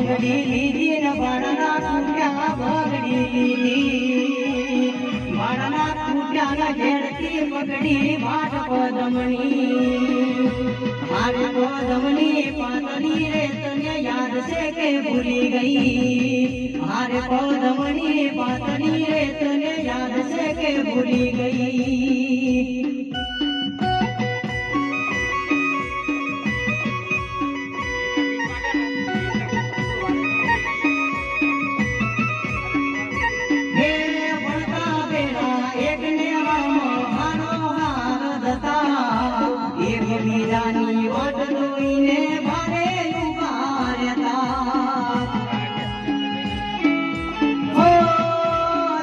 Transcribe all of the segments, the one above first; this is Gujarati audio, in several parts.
બંગડી લીધી ને બાળાના તૂટ્યા બગડી લીધી. બાળાના તૂટ્યા ને પકડી માટ પદમણી. માટ પદમણી પાતળી રે, તને યાદ છે કે ભૂલી ગઈ? મારે પદમણી પાતળી રે, તને યાદ છે કે ભૂલી ગઈ? એક બીજાની વાટ જોઈને ભારે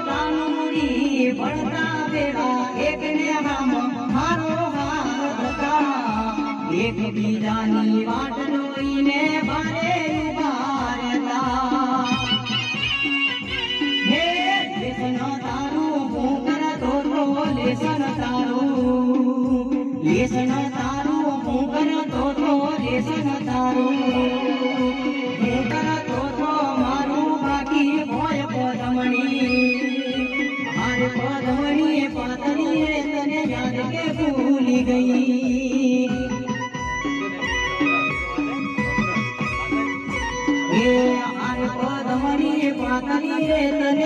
દાનુરી વળતા બેડા એકને રામ મારો હાર દતા એક બીજાની વાટ જોઈને ભારે ઊભા રહેતા હે લેસન તારું હું તો લેસન તારું હું કરતો તો મારું બાકી હોય પદમણી હાર પદમણી હાર પાતળી તને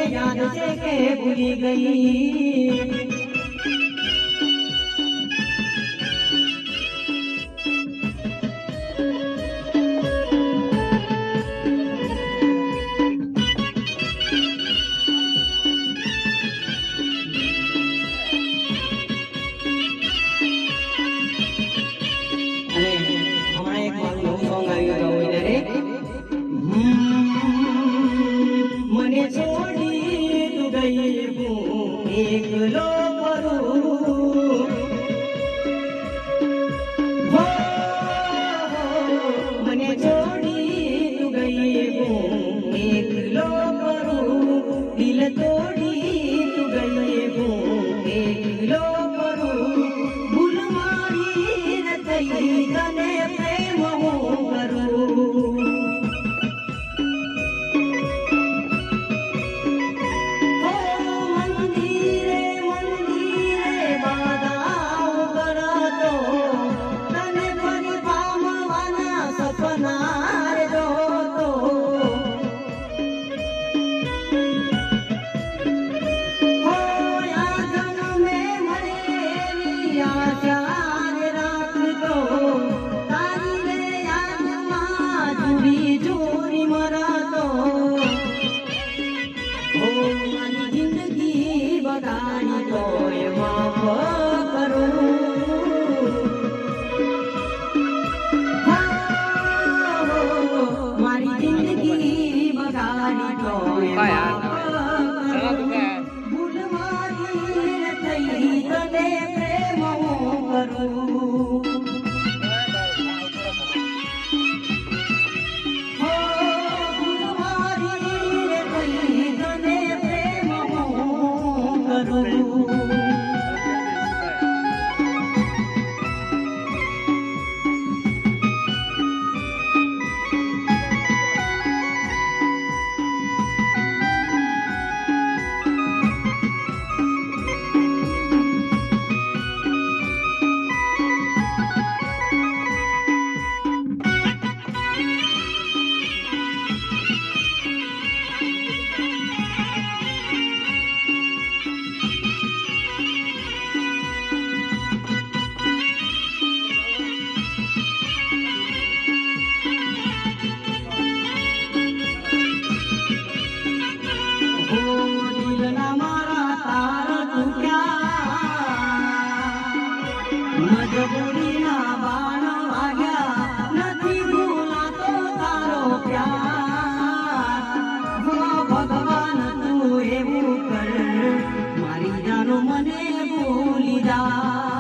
યાદ છે કે ભૂલી ગઈ? બધાનો મને બોલી દા